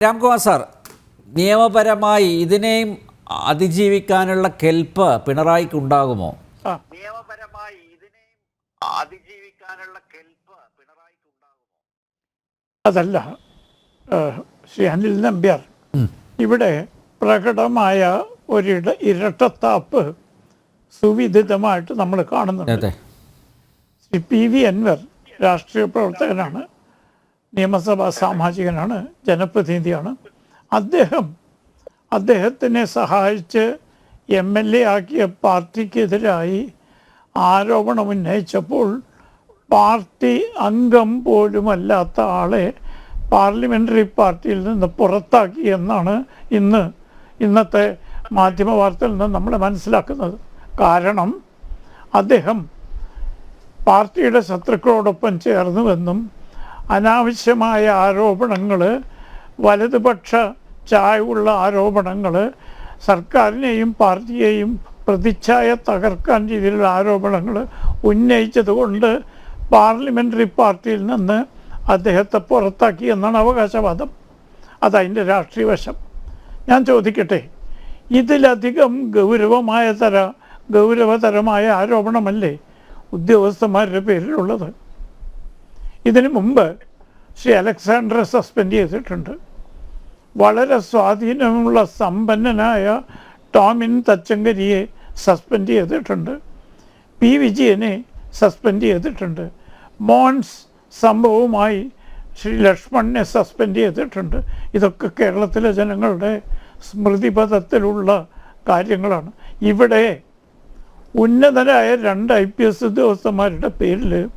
Ramkumar sir നിയമപരമായി ഇതിനെയും അതിജീവിക്കാനുള്ള കെൽപ്പ് പിണറായിക്ക് ഉണ്ടാകുമോ നിയമപരമായി ഇതിനെയും അതിജീവിക്കാനുള്ള കെൽപ്പ് പിണറായിക്ക് ഉണ്ടാകുമോ അതല്ല ശ്രീ അനിൽ നമ്പ്യാർ ഇവിടെ പ്രകടമായ ഒരു ഇരട്ടത്താപ്പ് സുവിദിതമായിട്ട് നമ്മൾ കാണുന്നുണ്ട്. ശ്രീ പി വി അൻവർ രാഷ്ട്രീയ പ്രവർത്തകനാണ്. നിയമസഭാ സാമാജികനാണ് ജനപ്രതിനിധിയാണ്. അദ്ദേഹം അദ്ദേഹത്തിനെ സഹായിച്ച് എം എൽ എ ആക്കിയ പാർട്ടിക്കെതിരായി ആരോപണം ഉന്നയിച്ചപ്പോൾ പാർട്ടി അംഗം പോലുമല്ലാത്ത ആളെ പാർലമെന്ററി പാർട്ടിയിൽ നിന്ന് പുറത്താക്കി എന്നാണ് ഇന്ന് ഇന്നത്തെ മാധ്യമ വാർത്തയിൽ നിന്ന് നമ്മൾ മനസ്സിലാക്കുന്നത്. കാരണം അദ്ദേഹം പാർട്ടിയുടെ ശത്രുക്കളോടൊപ്പം ചേർന്നുവെന്നും അനാവശ്യമായ ആരോപണങ്ങൾ വലതുപക്ഷ ചായവുള്ള ആരോപണങ്ങൾ സർക്കാരിനെയും പാർട്ടിയെയും പ്രതിച്ഛായ തകർക്കാൻ രീതിയിലുള്ള ആരോപണങ്ങൾ ഉന്നയിച്ചതുകൊണ്ട് പാർലമെന്ററി പാർട്ടിയിൽ നിന്ന് അദ്ദേഹത്തെ പുറത്താക്കി എന്നാണ് അവകാശവാദം. അതതിന്റെ രാഷ്ട്രീയ വശം. ഞാൻ ചോദിക്കട്ടെ ഇതിലധികം ഗൗരവമായ തര ഗൗരവതരമായ ആരോപണമല്ലേ ഉദ്യോഗസ്ഥന്മാരുടെ പേരിലുള്ളത്? ഇതിനു മുമ്പ് ശ്രീ അലക്സാണ്ടറെ സസ്പെൻഡ് ചെയ്തിട്ടുണ്ട്. വളരെ സ്വാധീനമുള്ള സമ്പന്നനായ ടോമിൻ തച്ചങ്കരിയെ സസ്പെൻഡ് ചെയ്തിട്ടുണ്ട്. പി. വിജയനെ സസ്പെൻഡ് ചെയ്തിട്ടുണ്ട്. മോൺസ് സംഭവവുമായി ശ്രീ ലക്ഷ്മണനെ സസ്പെൻഡ് ചെയ്തിട്ടുണ്ട്. ഇതൊക്കെ കേരളത്തിലെ ജനങ്ങളുടെ സ്മൃതിപഥത്തിലുള്ള കാര്യങ്ങളാണ്. ഇവിടെ ഉന്നതരായ രണ്ട് ഐ പി എസ് ഉദ്യോഗസ്ഥന്മാരുടെ പേരിൽ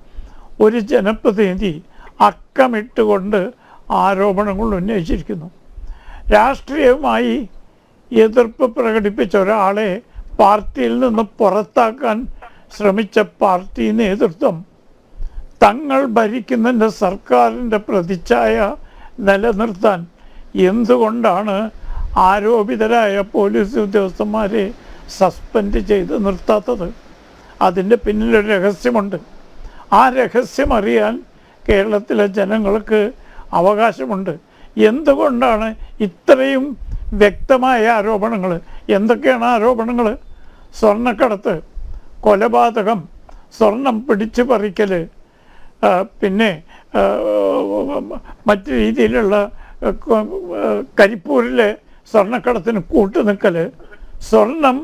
ഒരു ജനപ്രതിനിധി അക്കമിട്ടുകൊണ്ട് ആരോപണങ്ങൾ ഉന്നയിച്ചിരിക്കുന്നു. രാഷ്ട്രീയമായി എതിർപ്പ് പ്രകടിപ്പിച്ച ഒരാളെ പാർട്ടിയിൽ നിന്ന് പുറത്താക്കാൻ ശ്രമിച്ച പാർട്ടി നേതൃത്വം തങ്ങൾ ഭരിക്കുന്നതിന്റെ സർക്കാരിന്റെ പ്രതിച്ഛായ നിലനിർത്താൻ എന്തുകൊണ്ടാണ് ആരോപിതരായ പോലീസ് ഉദ്യോഗസ്ഥന്മാരെ സസ്പെൻഡ് ചെയ്ത് നിർത്താത്തത്? അതിന്റെ പിന്നിലൊരു രഹസ്യമുണ്ട്. ആ രഹസ്യം അറിയാൻ കേരളത്തിലെ ജനങ്ങൾക്ക് അവകാശമുണ്ട്. എന്തുകൊണ്ടാണ് ഇത്രയും വ്യക്തമായ ആരോപണങ്ങൾ? എന്തൊക്കെയാണ് ആരോപണങ്ങൾ? സ്വർണക്കടത്ത് കൊലപാതകം സ്വർണം പിടിച്ചു പറിക്കൽ പിന്നെ മറ്റ് രീതിയിലുള്ള കരിപ്പൂരിലെ സ്വർണക്കടത്തിന് കൂട്ടുനിൽക്കൽ സ്വർണം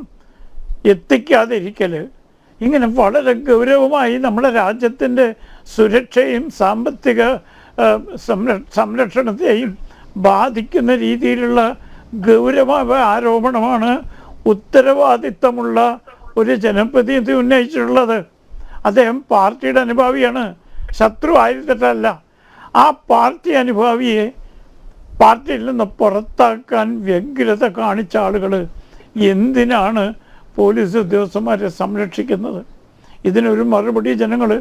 എത്തിക്കാതിരിക്കൽ ഇങ്ങനെ വളരെ ഗൗരവമായി നമ്മുടെ രാജ്യത്തിന്റെ സുരക്ഷയും സാമ്പത്തിക സംര- സംരക്ഷണത്തെയും ബാധിക്കുന്ന രീതിയിലുള്ള ഗൗരവമായ ആരോപണമാണ് ഉത്തരവാദിത്തമുള്ള ഒരു ജനപ്രതിനിധി ഉന്നയിച്ചിട്ടുള്ളത്. അദ്ദേഹം പാർട്ടിയുടെ അനുഭാവിയാണ്. ശത്രു ആയിരുന്നിട്ടല്ല. ആ പാർട്ടി അനുഭാവിയെ പാർട്ടിയിൽ നിന്ന് പുറത്താക്കാൻ വ്യഗ്രത കാണിച്ച ആളുകൾ എന്തിനാണ് പോലീസ് ഉദ്യോഗസ്ഥന്മാരെ സംരക്ഷിക്കുന്നത്. ഇതിനൊരു മറുപടി ജനങ്ങൾ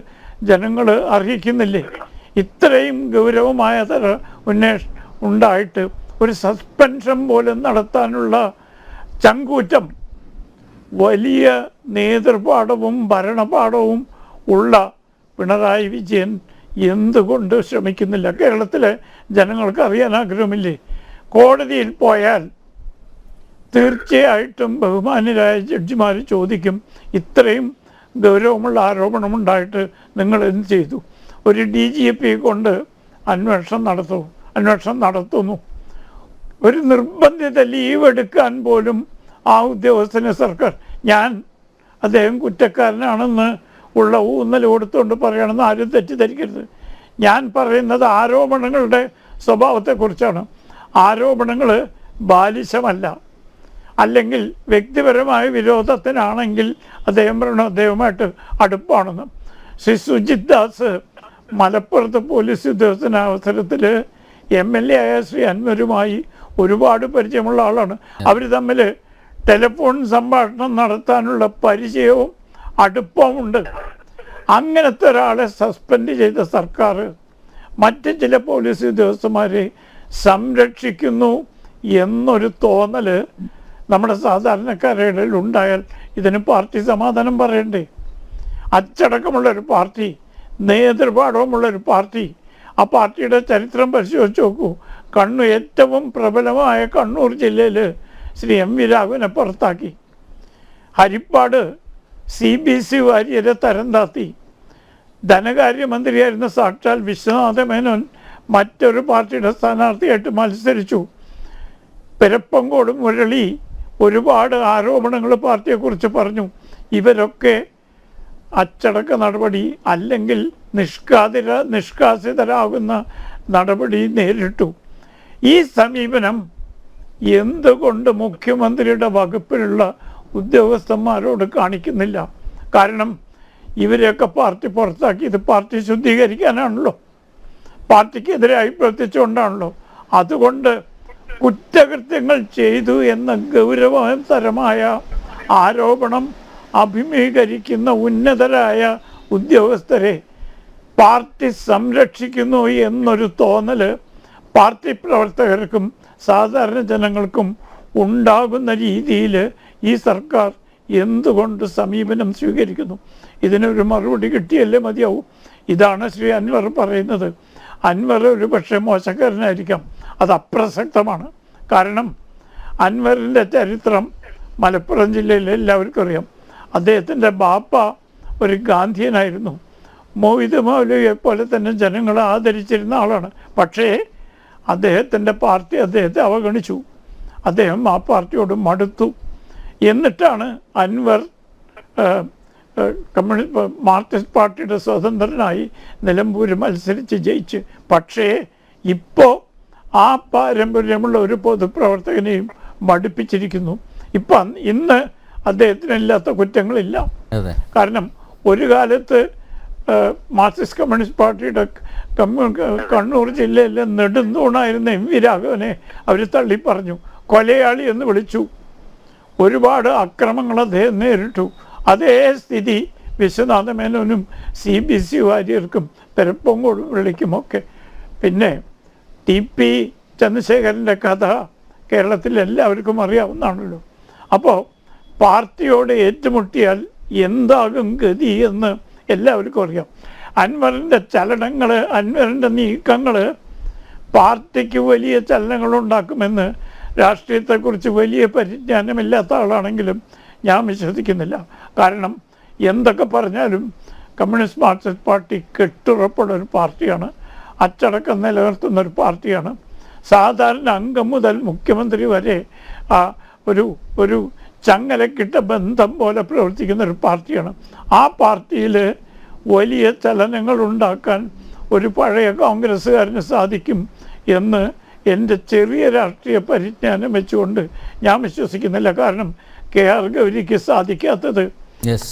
ജനങ്ങൾ അർഹിക്കുന്നില്ലേ? ഇത്രയും ഗൗരവമായ തര ഉണ്ടായിട്ട് ഒരു സസ്പെൻഷൻ പോലും നടത്താനുള്ള ചങ്കൂറ്റം വലിയ നേതൃപാഠവും ഭരണപാഠവും ഉള്ള പിണറായി വിജയൻ എന്തുകൊണ്ട് ശ്രമിക്കുന്നില്ല? കേരളത്തിലെ ജനങ്ങൾക്ക് അറിയാൻ ആഗ്രഹമില്ലേ? കോടതിയിൽ പോയാൽ തീർച്ചയായിട്ടും ബഹുമാനരായ ജഡ്ജിമാർ ചോദിക്കും ഇത്രയും ഗൗരവമുള്ള ആരോപണമുണ്ടായിട്ട് നിങ്ങൾ എന്ത് ചെയ്തു? ഒരു ഡി ജി പി കൊണ്ട് അന്വേഷണം നടത്തും അന്വേഷണം നടത്തുന്നു. ഒരു നിർബന്ധിത ലീവ് എടുക്കാൻ പോലും ആ ഉദ്യോഗസ്ഥന് സർക്കാർ ഞാൻ അദ്ദേഹം കുറ്റക്കാരനാണെന്ന് ഉള്ള ഊന്നൽ കൊടുത്തുകൊണ്ട് പറയണമെന്ന് ആരും തെറ്റിദ്ധരിക്കരുത്. ഞാൻ പറയുന്നത് ആരോപണങ്ങളുടെ സ്വഭാവത്തെക്കുറിച്ചാണ്. ആരോപണങ്ങൾ ബാലിശമല്ല. അല്ലെങ്കിൽ വ്യക്തിപരമായ വിരോധത്തിനാണെങ്കിൽ അദ്ദേഹം പറയണം അദ്ദേഹവുമായിട്ട് അടുപ്പാണെന്ന്. ശ്രീ സുജിത് ദാസ് മലപ്പുറത്ത് പോലീസ് ഉദ്യോഗസ്ഥന അവസരത്തിൽ എം എൽ എ ആയ ശ്രീ അൻവരുമായി ഒരുപാട് പരിചയമുള്ള ആളാണ്. അവർ തമ്മിൽ ടെലിഫോൺ സംഭാഷണം നടത്താനുള്ള പരിചയവും അടുപ്പമുണ്ട് അങ്ങനത്തെ ഒരാളെ സസ്പെൻഡ് ചെയ്ത സർക്കാർ മറ്റ് ചില പോലീസ് ഉദ്യോഗസ്ഥന്മാരെ സംരക്ഷിക്കുന്നു എന്നൊരു തോന്നൽ നമ്മുടെ സാധാരണക്കാരുടെ ഇടയിൽ ഉണ്ടായാൽ ഇതിന് പാർട്ടി സമാധാനം പറയണ്ടേ? അച്ചടക്കമുള്ള ഒരു പാർട്ടി നേതൃപാഠവുമുള്ള ഒരു പാർട്ടി ആ പാർട്ടിയുടെ ചരിത്രം പരിശോധിച്ച് നോക്കൂ. കണ്ണൂർ ഏറ്റവും പ്രബലമായ കണ്ണൂർ ജില്ലയിൽ ശ്രീ എം വി രാഘവനെ പുറത്താക്കി. ഹരിപ്പാട് സി ബി സി വാര്യരെ തരം താത്തി ധനകാര്യമന്ത്രിയായിരുന്ന സാക്ഷാൽ വിശ്വനാഥ മേനോൻ മറ്റൊരു പാർട്ടിയുടെ സ്ഥാനാർത്ഥിയായിട്ട് മത്സരിച്ചു. പെരപ്പങ്കോട് മുരളി ഒരുപാട് ആരോപണങ്ങൾ പാർട്ടിയെക്കുറിച്ച് പറഞ്ഞു. ഇവരൊക്കെ അച്ചടക്ക നടപടി അല്ലെങ്കിൽ നിഷ്കാതിര നിഷ്കാസിതരാകുന്ന നടപടി നേരിട്ടു. ഈ സമീപനം എന്തുകൊണ്ട് മുഖ്യമന്ത്രിയുടെ വകുപ്പിലുള്ള ഉദ്യോഗസ്ഥന്മാരോട് കാണിക്കുന്നില്ല? കാരണം ഇവരെയൊക്കെ പാർട്ടി പുറത്താക്കി ഇത് പാർട്ടി ശുദ്ധീകരിക്കാനാണല്ലോ. പാർട്ടിക്കെതിരായി പ്രവർത്തിച്ചുകൊണ്ടാണല്ലോ അതുകൊണ്ട് കുറ്റകൃത്യങ്ങൾ ചെയ്തു എന്ന ഗൗരവതരമായ ആരോപണം അഭിമുഖീകരിക്കുന്ന ഉന്നതരായ ഉദ്യോഗസ്ഥരെ പാർട്ടി സംരക്ഷിക്കുന്നു എന്നൊരു തോന്നൽ പാർട്ടി പ്രവർത്തകർക്കും സാധാരണ ജനങ്ങൾക്കും ഉണ്ടാകുന്ന രീതിയിൽ ഈ സർക്കാർ എന്തുകൊണ്ട് സമീപനം സ്വീകരിക്കുന്നു? ഇതിനൊരു മറുപടി കിട്ടിയല്ലേ മതിയാവും? ഇതാണ് ശ്രീ അൻവർ പറയുന്നത്. അൻവർ ഒരു പക്ഷേ മോശക്കാരനായിരിക്കാം. അത് അപ്രസക്തമാണ്. കാരണം അൻവറിന്റെ ചരിത്രം മലപ്പുറം ജില്ലയിൽ എല്ലാവർക്കും അറിയാം. അദ്ദേഹത്തിന്റെ ബാപ്പ ഒരു ഗാന്ധിയനായിരുന്നു. മോഹിത് മൗലവിയെ പോലെ തന്നെ ജനങ്ങൾ ആദരിച്ചിരുന്ന ആളാണ്. പക്ഷേ അദ്ദേഹത്തിന്റെ പാർട്ടി അദ്ദേഹത്തെ അവഗണിച്ചു. അദ്ദേഹം ആ പാർട്ടിയോട് മടുത്തു. എന്നിട്ടാണ് അൻവർ കമ്മ്യൂണിസ്റ്റ് മാർക്സിസ്റ്റ് പാർട്ടിയുടെ സ്വതന്ത്രനായി നിലമ്പൂർ മത്സരിച്ച് ജയിച്ച്. പക്ഷേ ഇപ്പോൾ ആ പാരമ്പര്യമുള്ള ഒരു പൊതുപ്രവർത്തകനെയും മടുപ്പിച്ചിരിക്കുന്നു. ഇപ്പം ഇന്ന് അദ്ദേഹത്തിനില്ലാത്ത കുറ്റങ്ങളില്ല. കാരണം ഒരു കാലത്ത് മാർക്സിസ്റ്റ് കമ്മ്യൂണിസ്റ്റ് പാർട്ടിയുടെ കണ്ണൂർ ജില്ലയിലെ നെടുന്തൂണായിരുന്ന എം വി രാഘവനെ അവർ തള്ളി പറഞ്ഞു. കൊലയാളി എന്ന് വിളിച്ചു. ഒരുപാട് അക്രമങ്ങൾ അദ്ദേഹം നേരിട്ടു. അതേ സ്ഥിതി വിശ്വനാഥ മേനോനും സി ബി സി വാര്യർക്കും പെരപ്പൊങ്കോട് വിളിക്കുമൊക്കെ. പിന്നെ ടി പി ചന്ദ്രശേഖരന്റെ കഥ കേരളത്തിൽ എല്ലാവർക്കും അറിയാവുന്നതാണല്ലോ. അപ്പോൾ പാർട്ടിയോട് ഏറ്റുമുട്ടിയാൽ എന്താകും ഗതി എന്ന് എല്ലാവർക്കും അറിയാം. അൻവറിന്റെ ചലനങ്ങൾ അൻവറിന്റെ നീക്കങ്ങൾ പാർട്ടിക്ക് വലിയ ചലനങ്ങൾ ഉണ്ടാക്കുമെന്ന് രാഷ്ട്രീയത്തെക്കുറിച്ച് വലിയ പരിജ്ഞാനമില്ലാത്ത ആളാണെങ്കിലും ഞാൻ വിശ്വസിക്കുന്നില്ല. കാരണം എന്തൊക്കെ പറഞ്ഞാലും കമ്മ്യൂണിസ്റ്റ് മാർക്സിസ്റ്റ് പാർട്ടി കെട്ടുറപ്പുള്ള ഒരു പാർട്ടിയാണ്. അച്ചടക്കം നിലനിർത്തുന്ന ഒരു പാർട്ടിയാണ്. സാധാരണ അംഗം മുതൽ മുഖ്യമന്ത്രി വരെ ആ ഒരു ഒരു ചങ്ങലക്കിട്ട ബന്ധം പോലെ പ്രവർത്തിക്കുന്ന ഒരു പാർട്ടിയാണ്. ആ പാർട്ടിയിൽ വലിയ ചലനങ്ങൾ ഉണ്ടാക്കാൻ ഒരു പഴയ കോൺഗ്രസ്സുകാരന് സാധിക്കും എന്ന് എന്റെ ചെറിയ രാഷ്ട്രീയ പരിജ്ഞാനം വെച്ചുകൊണ്ട് ഞാൻ വിശ്വസിക്കുന്നില്ല. കാരണം കെ ആർ ഗൗരിക്ക് സാധിക്കാത്തത്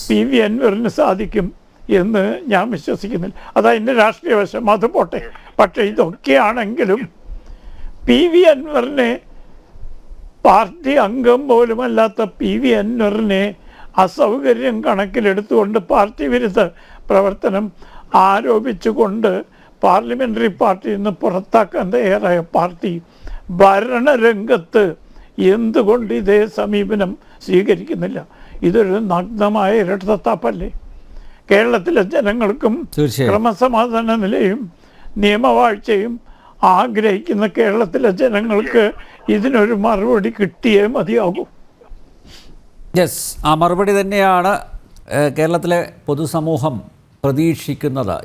പി വി അൻവറിന് സാധിക്കും. എന്ന് ഞാൻ വിശ്വസിക്കുന്നില്ല. അതതിന്റെ രാഷ്ട്രീയ വശം. അത് പോട്ടെ. പക്ഷേ ഇതൊക്കെയാണെങ്കിലും പി വി അൻവറിനെ പാർട്ടി അംഗം പോലുമല്ലാത്ത പി വി അൻവറിനെ അസൗകര്യം കണക്കിലെടുത്തുകൊണ്ട് പാർട്ടി വിരുദ്ധ പ്രവർത്തനം ആരോപിച്ചുകൊണ്ട് പാർലമെന്ററി പാർട്ടിയിൽ നിന്ന് പുറത്താക്കാൻ തയ്യാറായ പാർട്ടി ഭരണരംഗത്ത് എന്തുകൊണ്ട് ഇതേ സമീപനം സ്വീകരിക്കുന്നില്ല? ഇതൊരു നഗ്നമായ ഇരട്ടത്താപ്പല്ലേ കേരളത്തിലെ ജനങ്ങൾക്കും ക്രമസമാധാന നിലയും നിയമവാഴ്ചയും ആഗ്രഹിക്കുന്ന കേരളത്തിലെ ജനങ്ങൾക്ക് ഇതിനൊരു മറുപടി കിട്ടിയേ മതിയാകൂ. യെസ് ആ മറുപടി തന്നെയാണ് കേരളത്തിലെ പൊതുസമൂഹം പ്രതീക്ഷിക്കുന്നത്.